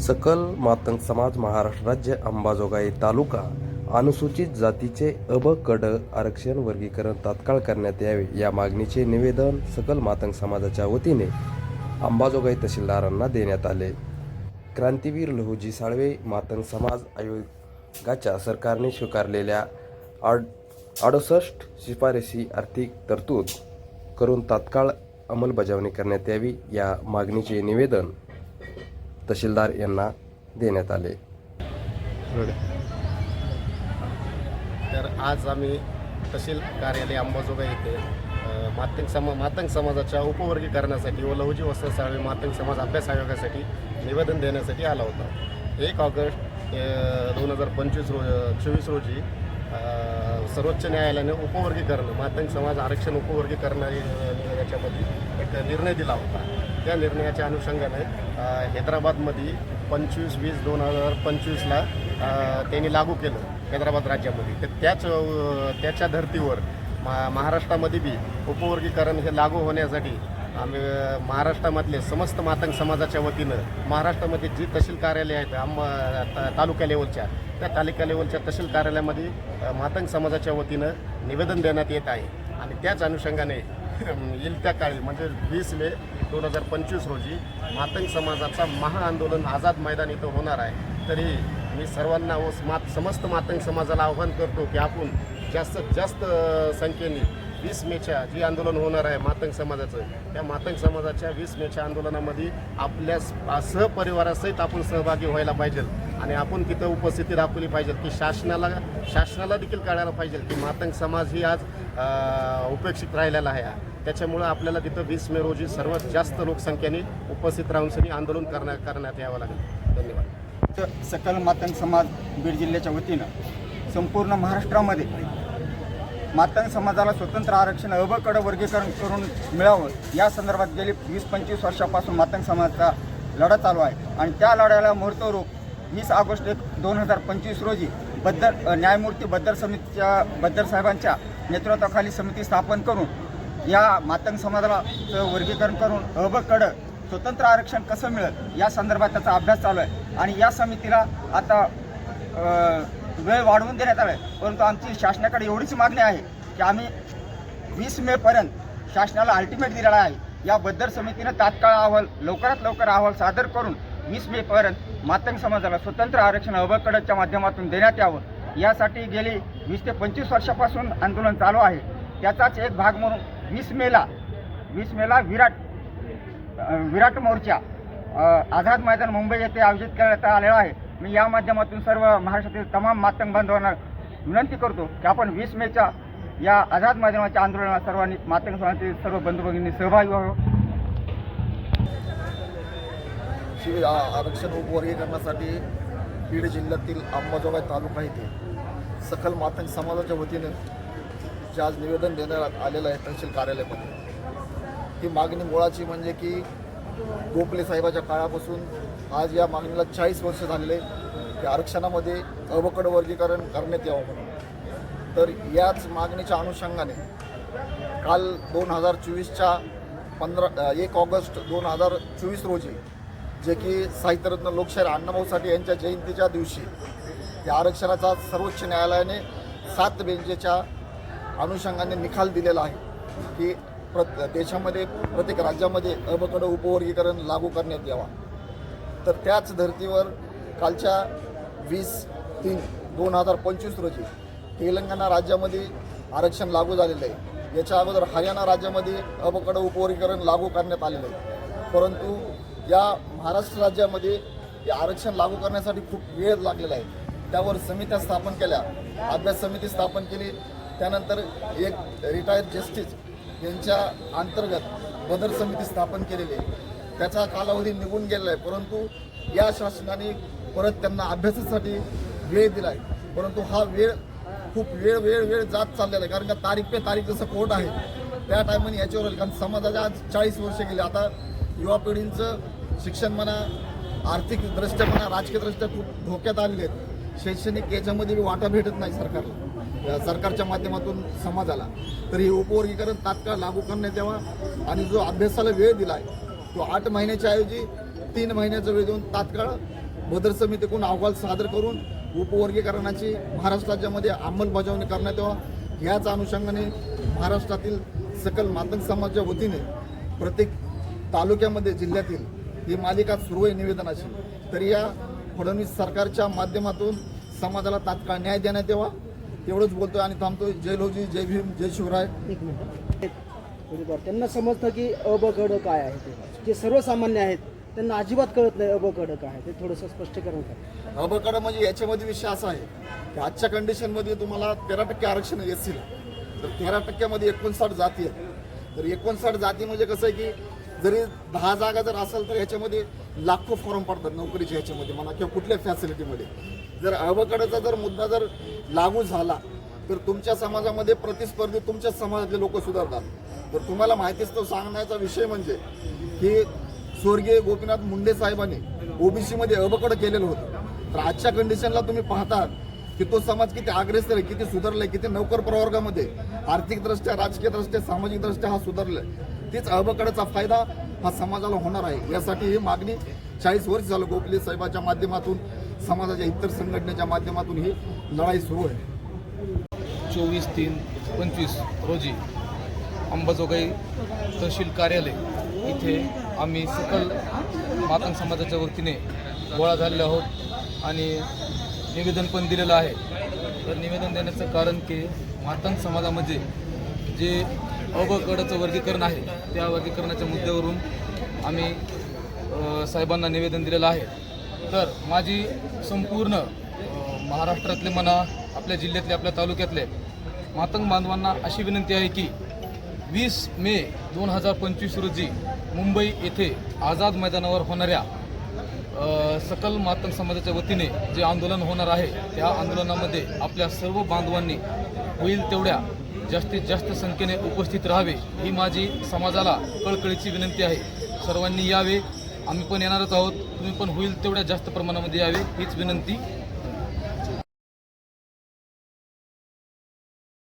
सकल मातंग समाज महाराष्ट्र राज्य अंबाजोगाई तालुका अनुसूचित जातीचे अब कड आरक्षण वर्गीकरण तात्काळ करण्यात यावे या मागणीचे निवेदन सकल मातंग समाजाच्या वतीने अंबाजोगाई तहसीलदारांना देण्यात आले. क्रांतीवीर लहुजी साळवे मातंग समाज आयोगाच्या सरकारने स्वीकारलेल्या आड अडुसष्ट शिफारसी आर्थिक तरतूद करून तात्काळ अंमलबजावणी करण्यात यावी या मागणीचे निवेदन तहसीलदार यांना देण्यात आले. तर आज आम्ही तहसील कार्यालय अंबाजोगाई येथे मातंग समा मातंग समाजाच्या उपवर्गीकरणासाठी व लहुजी वस्त्र साळवे मातंग समाज अभ्यास आयोगासाठी निवेदन देण्यासाठी आला होता. एक ऑगस्ट दोन हजार पंचवीस रो चोवीस रोजी सर्वोच्च न्यायालयाने उपवर्गीकरण मातंग समाज आरक्षण उपवर्गीकरण याच्यामध्ये एक निर्णय दिला होता. त्या निर्णयाच्या अनुषंगाने हैदराबादमध्ये पंचवीस वीस दोन हजार पंचवीसला त्यांनी लागू केलं हैदराबाद राज्यामध्ये. तर त्याच त्याच्या धर्तीवर मा महाराष्ट्रामध्ये बी उपवर्गीकरण हे लागू होण्यासाठी आम्ही महाराष्ट्रामधले समस्त मातंग समाजाच्या वतीनं महाराष्ट्रामध्ये जी तहसील कार्यालय आहेत आम ता- तालुका लेवलच्या त्या तालुका लेवलच्या तहसील कार्यालयामध्ये मातंग समाजाच्या वतीनं निवेदन देण्यात येत आहे. आणि त्याच अनुषंगाने येईल त्या काळी म्हणजे वीस मे दोन हजार पंचवीस रोजी मातंग समाजाचा महाआंदोलन आझाद मैदान इथं होणार आहे. तरी मी सर्वांना व मात समस्त मातंग समाजाला आव्हान करतो की आपण जास्तीत जास्त संख्येने वीस मेच्या जी आंदोलन होणार आहे मातंग समाजाचं त्या मातंग समाजाच्या वीस मेच्या आंदोलनामध्ये आपल्या सहपरिवारासहित आपण सहभागी व्हायला पाहिजे. आणि आपण तिथं उपस्थिती दाखवली पाहिजे की शासनाला शासनाला देखील कळायला पाहिजे की मातंग समाज ही आज उपेक्षित राहिलेला आहे. त्याच्यामुळं आपल्याला तिथं वीस मे रोजी सर्वात जास्त लोकसंख्येने उपस्थित राहून सनी आंदोलन करण्या करण्यात यावं लागेल. धन्यवाद. सकल मातंग समाज बीड जिल्ह्याच्या वतीनं संपूर्ण महाराष्ट्रामध्ये मातंग समाजाला स्वतंत्र आरक्षण अबकडं वर्गीकरण करून मिळावं. या संदर्भात गेली वीस पंचवीस वर्षापासून मातंग समाजाचा लढा चालू आहे. आणि त्या लढ्याला मुहूर्तरूप वीस ऑगस्ट एक दोन हजार पंचवीस रोजी बद्दर न्यायमूर्ती बद्दर समितीच्या बद्दर साहेबांच्या नेतृत्वाखाली समिती स्थापन करून या मातंग समाजाला वर्गीकरण करून अबकडं स्वतंत्र आरक्षण कसं मिळेल या संदर्भात त्याचा अभ्यास चालू आहे. आणि या समितीला आता वेळ वाढवून देण्यात आला आहे परंतु आमची शासनाकडे एवढीच मागणी आहे की आम्ही वीस मेपर्यंत शासनाला अल्टिमेट दिलेला आहे. या बद्दल समितीनं तात्काळ अहवाल लवकरात लवकर अहवाल सादर करून वीस मेपर्यंत मातंग समाजाला स्वतंत्र आरक्षण अभकडच्या माध्यमातून देण्यात यावं. यासाठी गेली वीस ते पंचवीस वर्षापासून आंदोलन चालू आहे. त्याचाच एक भाग म्हणून वीस मेला वीस मेला विराट विराट मोर्चा आझाद मैदान मुंबई येथे आयोजित करण्यात आलेला आहे. मी या माध्यमातून सर्व महाराष्ट्रातील तमाम मातंग बांधवांना विनंती करतो की आपण वीस मेच्या या आझाद माध्यमाच्या आंदोलनात सर्वांनी मातंग समाजातील सर्व बंधुभगिनी सहभागी व्हावं. आरक्षण उपवर्गीकरणासाठी बीड जिल्ह्यातील अंबाजोगाई तालुका येथे सकल मातंग समाजाच्या वतीनं जे आज निवेदन देण्यात आलेलं आहे तहसील कार्यालयामध्ये. ही मागणी मुळाची म्हणजे की गोखले साहेबाच्या काळापासून आज या मागणीला चाळीस वर्ष झालेले की आरक्षणामध्ये अवकड वर्गीकरण करण्यात यावं म्हणून. तर याच मागणीच्या अनुषंगाने काल दोन हजार चोवीसच्या पंधरा एक ऑगस्ट दोन हजार चोवीस रोजी जे की साहित्यरत्न लोकशाहीर अण्णाभाऊ साठे यांच्या जयंतीच्या दिवशी या आरक्षणाचा सर्वोच्च न्यायालयाने सात बेंचेच्या अनुषंगाने निकाल दिलेला आहे की प्रत देशामध्ये प्रत्येक राज्यामध्ये अबकड उपवर्गीकरण लागू करण्यात यावा. तर त्याच धर्तीवर कालच्या वीस तीन दोन हजार पंचवीस रोजी तेलंगणा राज्यामध्ये आरक्षण लागू झालेलं आहे. याच्या अगोदर हरियाणा राज्यामध्ये अबकड उपवर्गीकरण लागू करण्यात आलेलं आहे. परंतु या महाराष्ट्र राज्यामध्ये हे आरक्षण लागू करण्यासाठी खूप वेळ लागलेला आहे. त्यावर समित्या स्थापन केल्या. अभ्यास समिती स्थापन केली. त्यानंतर एक रिटायर्ड जस्टिस यांच्या अंतर्गत बदर समिती स्थापन केलेली आहे. त्याचा कालावधी निघून गेलेला आहे. परंतु या शासनाने परत त्यांना अभ्यासासाठी वेळ दिला आहे. परंतु हा वेळ खूप वेळ वेळ वेळ जात चाललेला आहे. कारण का तारीख पे तारीख जसं कोर्ट आहे त्या टायमाने याच्यावर कारण समाजाच्या आज चाळीस वर्ष गेली. आता युवा पिढींचं शिक्षण म्हणा आर्थिकदृष्ट्या म्हणा राजकीयदृष्ट्या खूप धोक्यात आलेले आहेत. शैक्षणिक याच्यामध्ये वाटा भेटत नाही सरकारला. सरकारच्या माध्यमातून समाजाला. तर हे उपवर्गीकरण तात्काळ लागू करण्यात यावा आणि जो अभ्यासाला वेळ दिला आहे तो आठ महिन्याच्या ऐवजी तीन महिन्याचा वेळ देऊन तात्काळ बदर समितीकडून अहवाल सादर करून उपवर्गीकरणाची महाराष्ट्र राज्यामध्ये अंमलबजावणी करण्यात यावा. याच अनुषंगाने महाराष्ट्रातील सकल मातंग समाजाच्या वतीने प्रत्येक तालुक्यामध्ये जिल्ह्यातील ही मालिका सुरू आहे निवेदनाची. तर या फडणवीस सरकारच्या माध्यमातून समाजाला तात्काळ न्याय देण्यात यावा. एवढंच बोलतोय आणि थांबतोय. जय लोजी जय भीम जय शिवराय. एक मिनिट. बरोबर त्यांना समजतं की अ ब ग ड काय आहे ते. जे सर्वसामान्य आहेत त्यांना अजिबात कळत नाही अ ब ग ड काय आहे. ते थोडंसं स्पष्टीकरण करा. अबकडं म्हणजे याच्यामध्ये विषय असा आहे की आजच्या कंडिशनमध्ये तुम्हाला तेरा टक्के आरक्षण येतील. तर तेरा टक्क्यामध्ये एकोणसाठ जाती आहेत. तर एकोणसाठ जाती म्हणजे कसं आहे की जरी दहा जागा जर असेल तर ह्याच्यामध्ये लाखो फॉर्म पडतात नोकरीच्या ह्याच्यामध्ये म्हणा किंवा कुठल्या फॅसिलिटीमध्ये जर अवकाडाचा जर मुद्दा जर लागू झाला तर तुमच्या समाजामध्ये प्रतिस्पर्धी तुमच्या समाजातले लोक सुधारतात. तर तुम्हाला माहितीच तो सांगण्याचा विषय म्हणजे की स्वर्गीय गोपीनाथ मुंडे साहेबांनी ओबीसीमध्ये अबकड केलेलं होतं. तर आजच्या कंडिशनला तुम्ही पाहतात की तो समाज किती आग्रेसर आहे किती सुधारलाय किती नोकर प्रवर्गामध्ये आर्थिकदृष्ट्या राजकीयदृष्ट्या सामाजिकदृष्ट्या हा सुधारलाय. तीच अबकडचा फायदा हा समाजाला होणार आहे. यासाठी ही मागणी चाळीस वर्ष झालं गोखले साहेबाच्या माध्यमातून समाजाच्या इतर संघटनेच्या माध्यमातून ही लढाई सुरू आहे. चोवीस तीन पंचवीस रोजी अंबाजोगाई तहसील कार्यालय इथे आम्ही सकल मातंग समाजाच्या वतीने गोळा झालेले आहोत आणि निवेदन पण दिलेलं आहे. तर निवेदन देण्याचं कारण की मातंग समाजामध्ये जे अबकडचं वर्गीकरण आहे. त्या वर्गीकरणाच्या मुद्द्यावरून आम्ही साहेबांना निवेदन दिलेलं आहे. तर माझी संपूर्ण महाराष्ट्रातले म्हणा आपल्या जिल्ह्यातले आपल्या तालुक्यातले मातंग बांधवांना अशी विनंती आहे की वीस मे दोन हजार पंचवीस रोजी मुंबई येथे आझाद मैदानावर होणाऱ्या सकल मातंग समाजाच्या वतीने जे आंदोलन होणार आहे त्या आंदोलनामध्ये आपल्या सर्व बांधवांनी होईल तेवढ्या जास्तीत जास्त संख्येने उपस्थित राहावे ही माझी समाजाला कळकळीची विनंती आहे. सर्वांनी यावे. आम्ही पण येणारच आहोत. तुम्ही पण होईल तेवढ्या जास्त प्रमाणामध्ये यावे हीच विनंती.